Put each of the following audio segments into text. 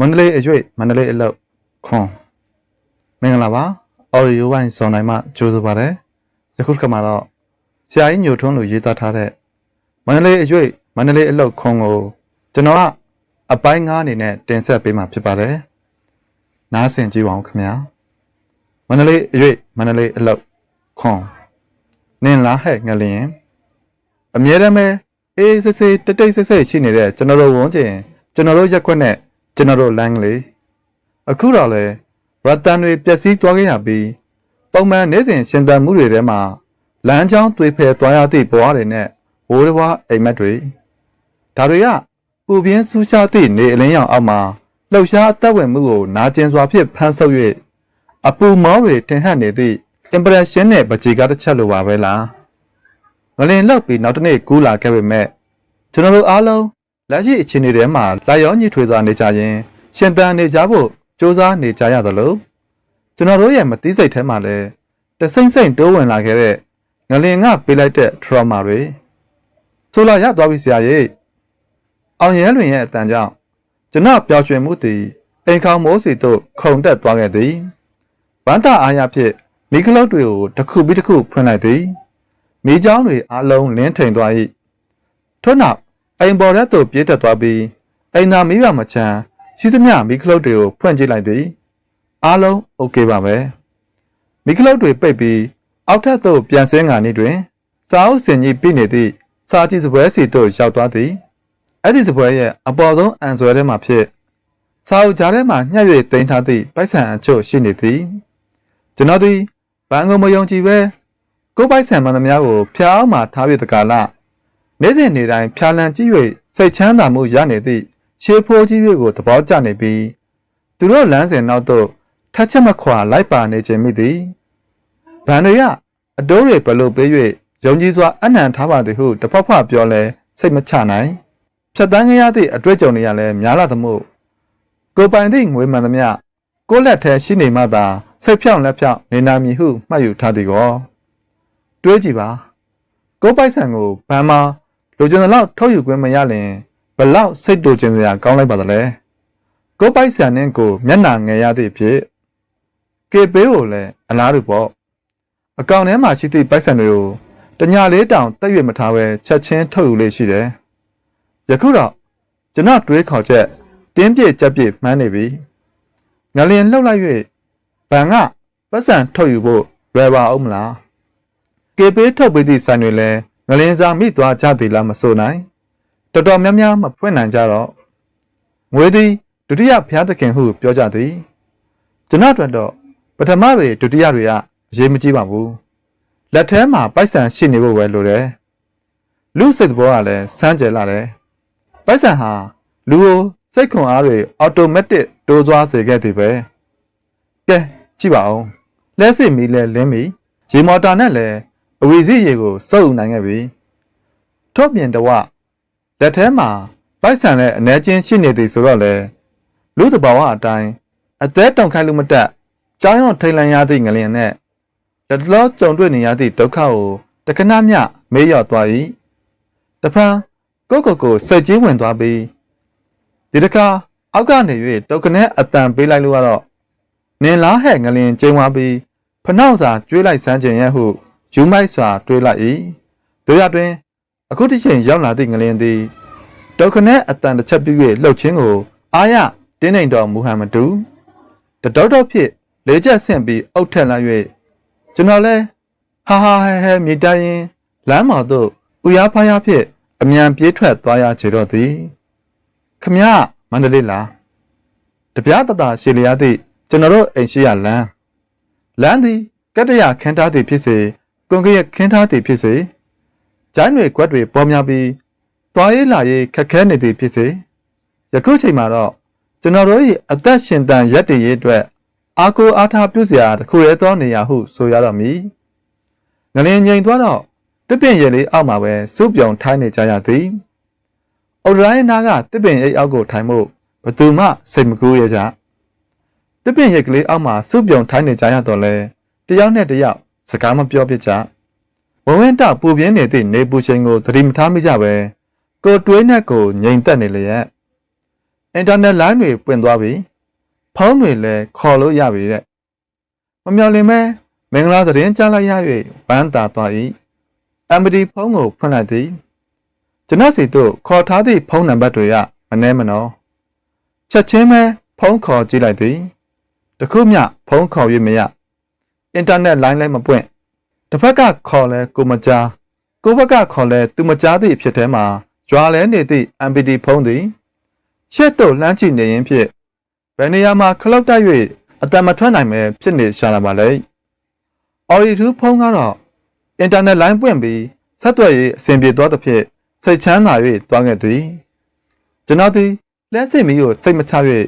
မန္တလေးအရွေ့မန္တလေးအလောက်ခွန်မင်္ဂလာပါအော်ရီယိုဝိုင်းဇွန်နိုင်မှကြိုးစားပါတယ်ယခုတစ်ခါမှာတော့ဆရာကြီးညိုထွန်းလို့ရေးသားထားတဲ့မန္တလေးအရွေ့မန္တလေးအလောက်ခွန်ကိုကျွန်တော်ကအပိုင်း9အနေနဲ့တင်ဆက်ပေးမှာဖြစ်ပါတယ်နားဆင်ကြည့်ပါဦးခင်ဗျာမန္တလေးအရွေ့မန္တလေးအလောက်ခွန်နင်လားဟဲ့ငလျင်အမြဲတမ်းပဲအေးစစ်စစ်တိတ်တိတ်ဆိတ်ဆိတ်ရှိနေတဲ့ကျွန်တော်တို့ဝန်းကျင်ကျွန်တော်တို့ရက်ခွက်နဲ့ ကျွန်တော်တို့လမ်းကလေးအခုတော့လေရတန်တွေပျက်စီးသွားခဲ့ရပြီးပုံမှန်နေ့စဉ်ရှင်သန်မှုတွေထဲမှာလမ်းကြောင်းသွေးဖယ်သွားရသည့်ဘဝတွေနဲ့ဝိုးတစ်ဝါအိမ်မက်တွေဒါတွေကပူပြင်းဆူရှားသည့်နေအလင်းရောင်အောက်မှာလှုပ်ရှားအသက်ဝင်မှုကိုနာကျင်စွာဖြင့်ဖမ်းဆုပ်၍အပူမောတွေထင်ဟပ်နေသည့် impression နဲ့ပကြေကားတစ်ချက်လိုပါပဲလားငလင်လောက်ပြီးနောက်တစ်နေ့ကူးလာခဲ့ပေမဲ့ကျွန်တော်တို့အားလုံး လက်ရှိအခြေအနေထဲမှာလာရောညှိထွေးစွာနေကြရင်ရှင်သန်နေကြဖို့စ조사နေကြရသလိုကျွန်တော်တို့ရဲ့မသိစိတ်ထဲမှာလည်းတစိမ့်စိမ့်တိုးဝင်လာခဲ့တဲ့ငလင်ကပေးလိုက်တဲ့ trauma တွေဆိုလာရသွားပြီဆရာကြီးအောင်ရဲလွင်ရဲ့အတန်ကြောင့်ကျွန်တော်ပျော်ရွှင်မှုသည်အိမ်ခေါင်မိုးစီတို့ခုန်တက်သွားခဲ့သည်ဗန္တာအားရဖြင့်မိခလုတ်တွေကိုတစ်ခုပြီးတစ်ခုဖွင့်လိုက်သည်မိเจ้าတွေအလုံးလင်းထိန်သွား၏ထို့နောက် အိမ်ပေါ်ရက်သို့ပြေးတက်သွားပြီးအိမ်သာမိဘမချမ်းရှိသမျှမိခလုတ်တွေကိုဖွင့်ကြည့်လိုက်သည်အားလုံးโอเคပါပဲမိခလုတ်တွေပိတ်ပြီးအောက်ထပ်သို့ပြန်ဆင်းကာနေတွင်စာအုပ်စင်ကြီးပြည့်နေသည့်စာကြည့်စပွဲစီသို့ရောက်သွားသည်အဲ့ဒီစပွဲရဲ့အပေါ်ဆုံးအန်ဆွဲထဲမှာဖြစ်စာအုပ်ကြားထဲမှာညှက်၍တင်ထားသည့်ပိုက်ဆံအချို့ရှိနေသည်ကျွန်တော်သည်ဘန်ကုံမယုံကြည်ပဲကိုယ်ပိုက်ဆံမှန်သမျှကိုဖျားအောင်မှထားပြတကာလ နေ့စဉ်နေ့တိုင်းဖြာလန်ကြည့်၍စိတ်ချမ်းသာမှုရနေသည့်ရှေးဖိုးကြီးတွေကိုသဘောကျနေပြီးသူတို့လမ်းစဉ်နောက်သို့ထက်ချက်မခွာလိုက်ပါနေခြင်းမိသည်ဗန်တွေကအတိုးတွေဘလို့ပေး၍ယုံကြည်စွာအနံထားပါသည်ဟုတဖက်ဖက်ပြောလဲစိတ်မချနိုင်ဖြတ်တန်းခဲ့ရသည့်အတွေ့အကြုံတွေကလည်းများလာသမို့ကိုပိုင်သည့်ငွေမှန်သမျှကိုလက်ထဲရှိနေမှသာစိတ်ဖြောင့်လက်ဖြောင့်နေနာမည်ဟုမှတ်ယူထားသည်ကောတွေးကြည့်ပါကိုပိုက်ဆံကိုဘန်မှာ လိုချင်တဲ့လောက်ထုတ်ယူခွင့်မရလင်ဘလောက်စိတ်တူချင်စရာကောင်းလိုက်ပါသလဲကိုပိုက်ဆံနဲ့ကိုမျက်နှာငယ်ရသည့်ဖြစ်ကေပေးကိုလည်းအလားတူပေါ့အကောင့်ထဲမှာရှိသည့်ပိုက်ဆံတွေကိုတညာလေးတောင်တက်ရွေမထားပဲချက်ချင်းထုတ်ယူလေးရှိတယ်ယခုတော့ကျွန်တော်တွေးခေါ်ချက်တင်းပြည့်ကြက်ပြည့်မှန်းနေပြီငလျင်လှုပ်လိုက်၍ဘန်ကပတ်စံထုတ်ယူဖို့လွယ်ပါအောင်မလားကေပေးထုတ်ပေးသည့်ဆိုင်တွေလည်း ငလင်းစားမိသွားကြသည်လားမဆိုနိုင်တော်တော်များများမဖွင့်နိုင်ကြတော့ငွေသည်ဒုတိယဘုရားသခင်ဟုပြောကြသည်ကျွန်တော်တို့တော့ပထမတွေဒုတိယတွေကအရေးမကြီးပါဘူးလက်ထဲမှာပိုက်ဆံရှိနေဖို့ပဲလိုတယ်လူစိတ်သဘောကလည်းစမ်းကြယ်လာတယ်ပိုက်ဆံဟာလူကိုစိတ်ခွန်အားတွေအော်တိုမက်တစ်တိုးသွားစေခဲ့သည်ပဲကဲကြည့်ပါဦးလဲစစ်မီလဲလင်းမီရေမော်တာနဲ့လည်း အဝီစီရေကိုစုပ်ယူနိုင်ခဲ့ပြီထို့ပြင်တဝလက်ထဲမှာပိုက်ဆံနဲ့အ ਨੇ ချင်းရှိနေသည်ဆိုတော့လေလူတဘာဝအတိုင်းအသက်တောင်ခိုင်းလို့မတက်ကြောင်းရောထိန်လန်ရသည့်ငလျင်နဲ့လက်တလောကြုံတွေ့နေရသည့်ဒုက္ခကိုတခဏမျှမေးလျော့သွား၏တဖန်ကိုကိုကိုစိတ်ကြီးဝင်သွားပြီးဒီတခါအောက်ကနေ၍တုတ်ခနဲ့အတန်ပေးလိုက်လို့ကတော့နင်လားဟဲ့ငလျင်ကျင်းသွားပြီးဖနှောက်စာကျွေးလိုက်စမ်းခြင်းရဲ့ဟု ယူမိုက်စွာတွေးလိုက်၏တို့ရတွင် အခုတစ်ချိန်ရောက်လာသည့်ငလင်သည်ဒေါခနဲ့အတန်တစ်ချက်ပြည့်၍လှုပ်ခြင်းကိုအာရတင်းနိုင်တော်မူဟန်မတူတတော်တော်ဖြစ်လေးချက်ဆင့်ပြီးအုတ်ထက်လိုက်၍ကျွန်တော်လဲဟာဟာဟဲဟဲမြေတိုင်ရင်လမ်းမော်သို့ဥရားဖားရဖြင့်အမြန်ပြေးထွက်သွားရချေတော့သည်ခမရမန္တလေးလားတပြားတတာရှည်လျားသည့်ကျွန်တော်တို့အိမ်ရှိရလမ်းလမ်းသည်ကတ္တရခန်းထားသည်ဖြစ်စေ ကွန်ကရစ်ခင်းထားသည်ဖြစ်စေကျိုင်းတွေကွက်တွေပေါ်များပြီးသွားရေးလာရေးခက်ခဲနေသည်ဖြစ်စေယခုချိန်မှာတော့ကျွန်တော်တို့၏အသက်ရှင်တန်ရက်တည်ရေးအတွက်အားကိုးအားထားပြုစရာတစ်ခုရဲသောနေရာဟုဆိုရတော့မည်ငလင်ငိန်သွားတော့တစ်ပင်ရည်လေးအောက်မှာပဲစုပြုံထိုင်းနေကြရသည်အုတ်ရိုင်းနာကတစ်ပင်အိတ်အောက်ကိုထိုင်မှုဘသူမှစိတ်မကူးရကြတစ်ပင်ရိတ်ကလေးအောက်မှာစုပြုံထိုင်းနေကြရတော့လဲတယောက်နဲ့တယောက် စကားမပြောပြကြဝဝင်းတပူပြင်းနေသည့်နေပူချိန်ကိုသတိမထားမိကြပဲကိုတွေးနဲ့ကိုငြိမ်သက်နေလျက်အင်တာနက်လိုင်းတွေပွင့်သွားပြီဖုန်းတွေလည်းခေါ်လို့ရပြီတဲ့မမျော်လင့်မဲမင်္ဂလာသတင်းကြားလိုက်ရ၍ဝမ်းသာသွား၏အမ်ပတီဖုန်းကိုဖွင့်လိုက်သည်ကျွန်တော်စီတို့ခေါ်ထားသည့်ဖုန်းနံပါတ်တွေကမနှဲမနော်ချက်ချင်းပဲဖုန်းခေါ်ကြည့်လိုက်သည်တခုမျှဖုန်းခေါ်၍မရ အင်တာနက်လိုင်းလည်းမပွင့်တစ်ဖက်ကခေါ်လဲကိုမကြားကိုဘက်ကခေါ်လဲသူမကြားသည့်ဖြစ်ထဲမှာကြွာလဲနေသည့် MPD ဖုန်းသည်ရှေ့သို့လှမ်းကြည့်နေရင်ဖြင့်ဘယ်နေရာမှာခလောက်တိုက်၍အတံမထွက်နိုင်ပဲဖြစ်နေရှာလာပါလေ။ Audio ဖုန်းကတော့အင်တာနက်လိုင်းပွင့်ပြီးဆက်သွယ်ရေးအဆင်ပြေသွားသဖြင့်စိတ်ချမ်းသာ၍သွားခဲ့သည်။ကျွန်တော်သည်လက်စစ်မီးကိုစိတ်မချ၍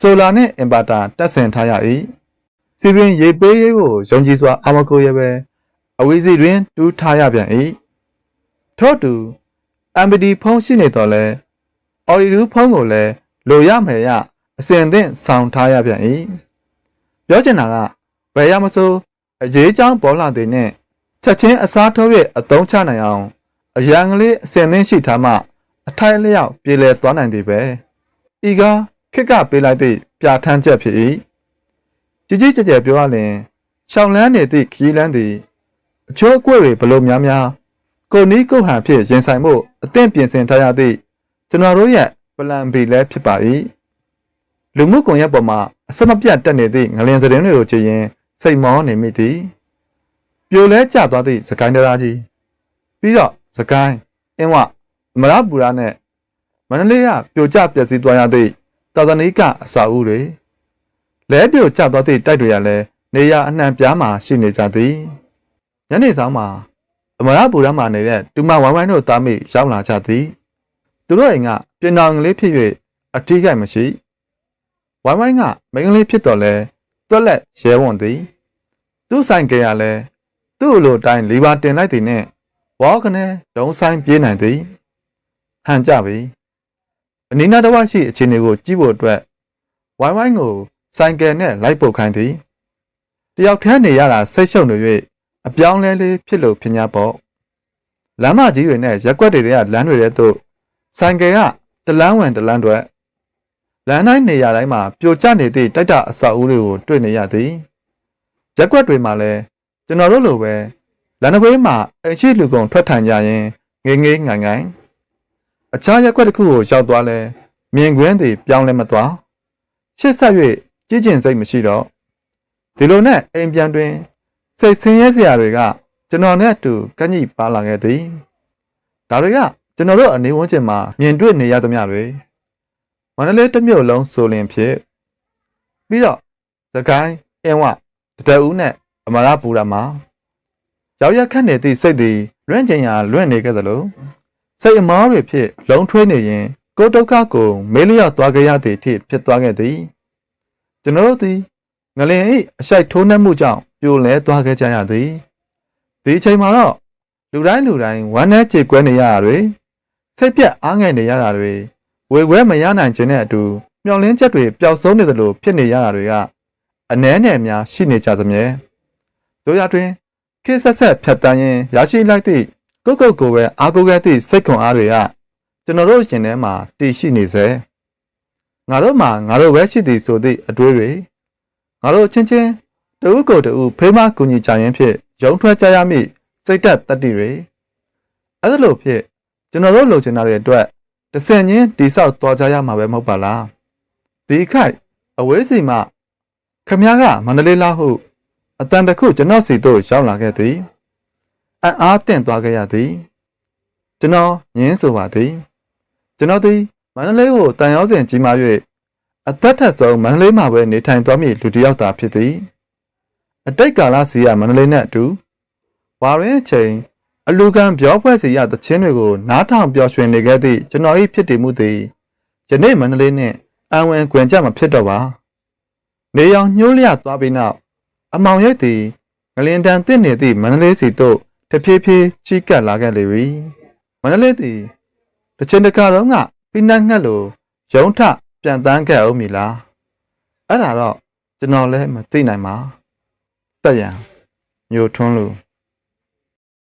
ဆိုလာနှင့်အင်ဗာတာတက်ဆင်ထားရ၏။ စီပင်ရေပေးရေးကိုယုံကြည်စွာအာမကိုရဲပဲအဝေးစီတွင်တူးထားရပြန်၏။ထို့တူ MPD ဖုန်းရှိနေတော့လဲ Audio ဖုန်းကိုလည်းလိုရမယ်ရအစဉ်သင့်ဆောင်ထားရပြန်၏ပြောချင်တာကဘယ်ရမစိုးအရေးချောင်းပေါ်လာတဲ့နဲ့ချက်ချင်းအစားထိုး၍အသုံးချနိုင်အောင်အရန်ကလေးအစဉ်သင့်ရှိထားမှအထိုက်လျောက်ပြေလည်သွားနိုင်သည်ပဲဤကခက်ကပေးလိုက်သည့်ပြဋ္ဌာန်းချက်ဖြစ်၏ ကြီးကြီးကျယ်ကျယ်ပြောရလျင်ရှောင်းလန်းနေသည့်ခီးလန်းသည်အချိုးအကွက်တွေဘလို့များများကိုနီးကိုဟန်ဖြင့်ရင်ဆိုင်မှုအသင့်ပြင်ဆင်ထားရသည့်ကျွန်တော်တို့ရဲ့ plan B လည်းဖြစ်ပါ၏လူမှုကွန်ရက်ပေါ်မှာအစမပြတ်တက်နေသည့်ငလင်သတင်းတွေကိုကြည့်ရင်စိတ်မောနေမိသည်ပြိုလဲကျသွားသည့်စကိုင်းတရားကြီးပြီးတော့စကိုင်းအင်းဝအမရပူရနဲ့မန္တလေးကပြိုကျပျက်စီးသွားရသည့်တာသနိကအစာအုပ်တွေ လဲပြိုကျသွားသည့်တိုက်တွေကလည်းနေရအနှံပြားမှာရှိနေကြသည်ညနေဆောင်မှာအမရပူရမှာနေတဲ့တူမဝိုင်းဝိုင်းတို့သားမိရောက်လာကြသည်သူတို့အိမ်ကပြင်တော်ကလေးဖြစ်၍အထီးကိုက်မရှိဝိုင်းဝိုင်းကမိန်းကလေးဖြစ်တော်လဲတွက်လက်ရဲဝွန်သည်သူ့ဆိုင်ကြရလဲသူ့အလိုတိုင်းလီဘာတင်လိုက်သည်နှင့်ဝါကနေဒုံဆိုင်ပြေးနိုင်သည်ဟန်ကြပြီအနီးနားတစ်ဝိုက်ရှိအခြေအနေကိုကြည့်ဖို့အတွက်ဝိုင်းဝိုင်းကို ဆိုင်ကယ်နဲ့လိုက်ပုတ်ခိုင်းသည်တယောက်တည်းနေရတာစိတ်ရှုပ်နေ၍အပြောင်းလဲလေးဖြစ်လို့ဖြစ်냐ပေါ့လမ်းမကြီးတွေနဲ့ရက်ွက်တွေကလမ်းတွေထဲသို့ဆိုင်ကယ်ကတလန်းဝင်တလန်းတွေလမ်းတိုင်းနေရာတိုင်းမှာပြိုကျနေသည့်တိုက်တာအဆောက်အဦတွေကိုတွေ့နေရသည်ရက်ွက်တွေမှာလည်းကျွန်တော်တို့လိုပဲလမ်းတစ်ဘေးမှာအရှိလူကုန်ထွက်ထိုင်ကြရင်ငေးငေးငိုင်ငိုင်အခြားရက်ွက်တစ်ခုကိုရောက်သွားလဲမြင်ကွင်းတွေပြောင်းလဲမသွားချစ်ဆက်၍ ကြည်ကျင်စိတ်မရှိတော့ဒီလိုနဲ့အိမ်ပြန်တွင်စိတ်ဆင်းရဲစရာတွေကကျွန်တော်နဲ့အတူကန့်ညိပါလာခဲ့သည်ဒါတွေကကျွန်တော်တို့အနေဝန်းကျင်မှာမြင်တွေ့နေရသမျှတွေမန္တလေးတစ်မြို့လုံးဆိုလင်ဖြစ်ပြီးတော့သကိုင်းအင်းဝတတဦးနဲ့အမရပူရမှာရောက်ရက်ခတ်နေသည့်စိတ်သည်လွင့်ကျင်ရာလွင့်နေခဲ့သလိုစိတ်အမားတွေဖြစ်လုံးထွေးနေရင်ကိုဒုက္ခကိုမေးလျော့သွားကြရသည့်အထိဖြစ်သွားခဲ့သည် ကျွန်တော်တို့သည်ငလင်၏အရှိုက်ထိုးနှက်မှုကြောင့်ပြိုလဲသွားခဲ့ကြရသည်ဒီအချိန်မှာတော့လူတိုင်းလူတိုင်းဝမ်းနဲ့ကြေကွဲနေရတာတွေစိတ်ပြက်အားငယ်နေရတာတွေဝေခွဲမရနိုင်ခြင်းနဲ့အတူမျောလင်းချက်တွေပျောက်ဆုံးနေသလိုဖြစ်နေရတာတွေကအနှဲနဲ့များရှိနေကြသမြဲတို့ရတွင်ခေဆက်ဆက်ဖြတ်တန်းရင်ရရှိလိုက်သည့်ကုတ်ကုတ်ကိုပဲအာကိုခဲ့သည့်စိတ်ခွန်အားတွေကကျွန်တော်တို့ရှင်ထဲမှာတည်ရှိနေစေ ငါတို့မှာငါတို့ပဲရှိသည်ဆိုသည့်အတွေးတွေငါတို့ချင်းချင်းတဦးကိုယ်တဦးဖေးမကူညီကြရင်ဖြင့်ရုံထွက်ကြရမည့်စိတ်သက်တတိတွေအဲဒါလို့ဖြစ်ကျွန်တော်တို့လိုချင်တာတွေအတွက်တဆင်ချင်းတိဆောက်သွားကြရမှာပဲမဟုတ်ပါလားဒီခိုက်အဝေးစီမှခမည်းကမန္တလေးလားဟုအတန်တခုကျွန်တော်စီတို့ရောက်လာခဲ့သည်အံ့အားတင့်သွားခဲ့ရသည်ကျွန်တော်ညင်းဆိုပါသည်ကျွန်တော်သည် မန္တလေးကိုတန်ရောက်စဉ်ကြီးမား၍အသက်ထက်ဆုံးမန္တလေးမှာပဲနေထိုင်သွားမည့်လူတစ်ယောက်သာဖြစ်သည်အတိတ်ကာလစီကမန္တလေးနဲ့အတူဝါရင်အချိန်အလူကံပြောဖွဲ့စီရသချင်းတွေကိုနားထောင်ပျော်ရွှင်နေခဲ့သည့်ကျွန်တော်၏ဖြစ်တည်မှုသည်ယနေ့မန္တလေးနှင့်အံဝင်ကွင်ကြမဖြစ်တော့ပါနေရောင်ညှိုးလျသွားပြီးနောက်အမောင်ရိပ်သည်ငလင်တန်တင့်နေသည့်မန္တလေးစီသို့တဖြည်းဖြည်းချီးကပ်လာခဲ့လေပြီမန္တလေးသည်တစ်ချိန်တစ်ခါတော့က ပိနတ်ငှက်လိုရုံထပြန်တန်းခဲ့အောင်မီလားအဲ့ဒါတော့ကျွန်တော်လည်းမသိနိုင်ပါတက်ရန်ညိုထွန်းလို့